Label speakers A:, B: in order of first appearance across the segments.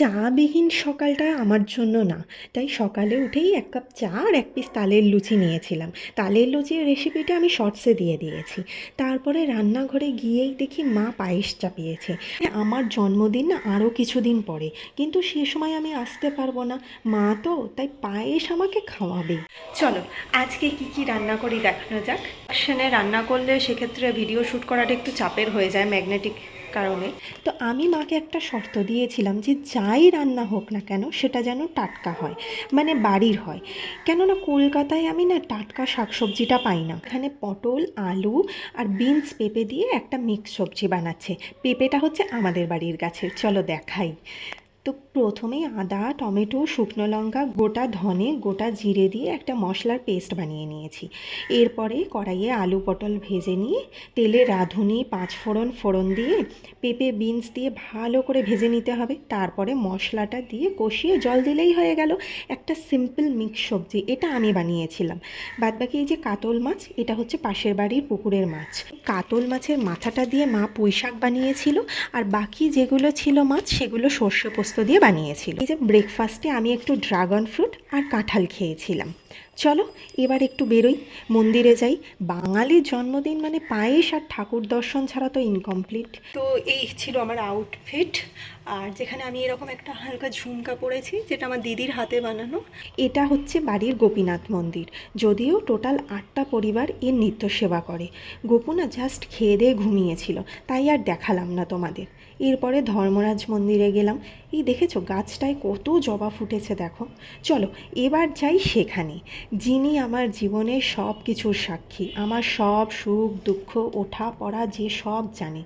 A: চাবিহীন সকালটা আমার জন্য না। তাই সকালে উঠেই এক কাপ চা আর এক পিস তালের লুচি নিয়েছিলাম। তালের লুচির রেসিপিটা আমি শর্টসে দিয়ে দিয়েছি। তারপরে রান্নাঘরে গিয়েই দেখি মা পায়েস চাপিয়েছে। আমার জন্মদিন না আরও কিছুদিন পরে। কিন্তু সে সময় আমি আসতে পারব না। মা তো, তাই পায়েস আমাকে খাওয়াবে। চলো, আজকে কি কি রান্না করি দেখানো যাক। অপশানে রান্না করলে সেক্ষেত্রে ভিডিও শ্যুট করাটা একটু চাপের হয়ে যায় ম্যাগনেটিক কারণে। তো আমি মাকে একটা শর্ত দিয়েছিলাম যে যাই রান্না হোক না কেন সেটা যেন টাটকা হয় মানে বাড়ির হয়। কেননা কলকাতায় আমি না টাটকা শাকসবজিটা পাই না। এখানে পটল, আলু আর বিনস পেঁপে দিয়ে একটা মিক্স সবজি বানাচ্ছে। পেঁপেটা হচ্ছে আমাদের বাড়ির গাছের। চলো দেখাই। তো প্রথমেই আদা, টমেটো, শুকনো লঙ্কা, গোটা ধনে, গোটা জিরে দিয়ে একটা মশলার পেস্ট বানিয়ে নিয়েছি। এরপরে কড়াইয়ে আলু পটল ভেজে নিয়ে তেলে রাঁধুনি পাঁচফোড়ন ফোড়ন দিয়ে পেঁপে, বিনস দিয়ে ভালো করে ভেজে নিতে হবে। তারপরে মশলাটা দিয়ে কষিয়ে জল দিলেই হয়ে গেল। একটা সিম্পল মিক্স সবজি, এটা আমি বানিয়েছিলাম। বাদবাকি এই যে কাতল মাছ, এটা হচ্ছে পাশের বাড়ির পুকুরের মাছ। কাতল মাছের মাথাটা দিয়ে মা পুঁই শাক বানিয়েছিল। আর বাকি যেগুলো ছিল মাছ, সেগুলো সর্ষে পোস্ত দিয়ে বানিয়েছিল এই যে ব্রেকফাস্টে আমি একটু ড্রাগন ফ্রুট আর কাঁঠাল খেয়েছিলাম চলো, এবার একটু বেরোই। মন্দিরে যাই। বাঙালির জন্মদিন মানে পায়েস আর ঠাকুর দর্শন ছাড়া তো ইনকমপ্লিট তো এই ছিল আমার আউটফিট আর যেখানে আমি এরকম একটা হালকা ঝুমকা পরেছি, যেটা আমার দিদির হাতে বানানো। এটা হচ্ছে বাড়ির গোপীনাথ মন্দির। যদিও টোটাল আটটা পরিবার এর নিত্য সেবা করে। গোপুনা জাস্ট খেয়ে দিয়ে ঘুমিয়েছিল। তাই আর দেখালাম না তোমাদের। এরপরে ধর্মরাজ মন্দিরে গেলাম। এই দেখেছ, গাছটায় কত জবা ফুটেছে দেখো। চলো, এবার যাই সেখানে। যিনি আমার জীবনের সব কিছুর সাক্ষী। আমার সব সুখ, দুঃখ, ওঠা, পড়া, যে সব জানে।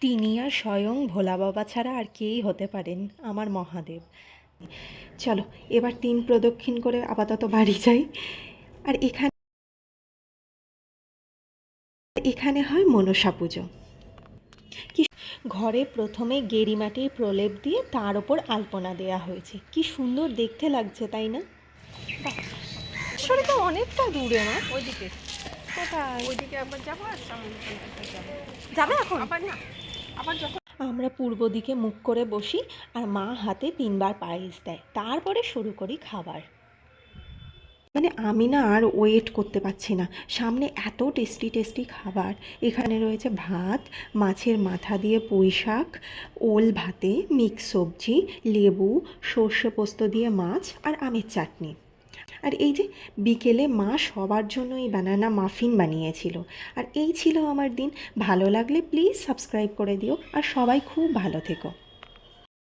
A: তিনি আর স্বয়ং ভোলা বাবা ছাড়া আর কেই হতে পারেন আমার মহাদেব। চলো, এবার তিন প্রদক্ষিণ করে আপাতত বাড়ি যাই। আর এখানে এখানে হয় মনসা পুজো। কি ঘরে প্রথমে গেরি মাটির প্রলেপ দিয়ে তার ওপর আলপনা দেওয়া হয়েছে। কি সুন্দর দেখতে লাগছে, তাই না? আসলে তো অনেকটা দূরে না?
B: ওইদিকে।
A: কোথায়?
B: ওইদিকে একবার যাব আর সামনে
A: যাবে এখন?
B: আবার না আবার যখন
A: আমরা পূর্ব দিকে মুখ করে বসি আর মা হাতে তিনবার পায়েস দেয়। তারপরে শুরু করি খাবার। মানে আমি না আর ওয়েট করতে পারছি না। সামনে এত টেস্টি টেস্টি খাবার। এখানে রয়েছে ভাত মাছের মাথা দিয়ে পুঁই শাক ওল ভাতে মিক্স সবজি লেবু সর্ষে পোস্ত দিয়ে মাছ আর আমের চাটনি। আর এই যে বিকেলে মা সবার জন্য এই বানানা মাফিন বানিয়েছিল। আর এই ছিল আমার দিন। ভালো লাগলে প্লিজ সাবস্ক্রাইব করে দিও। আর সবাই খুব ভালো থেকো।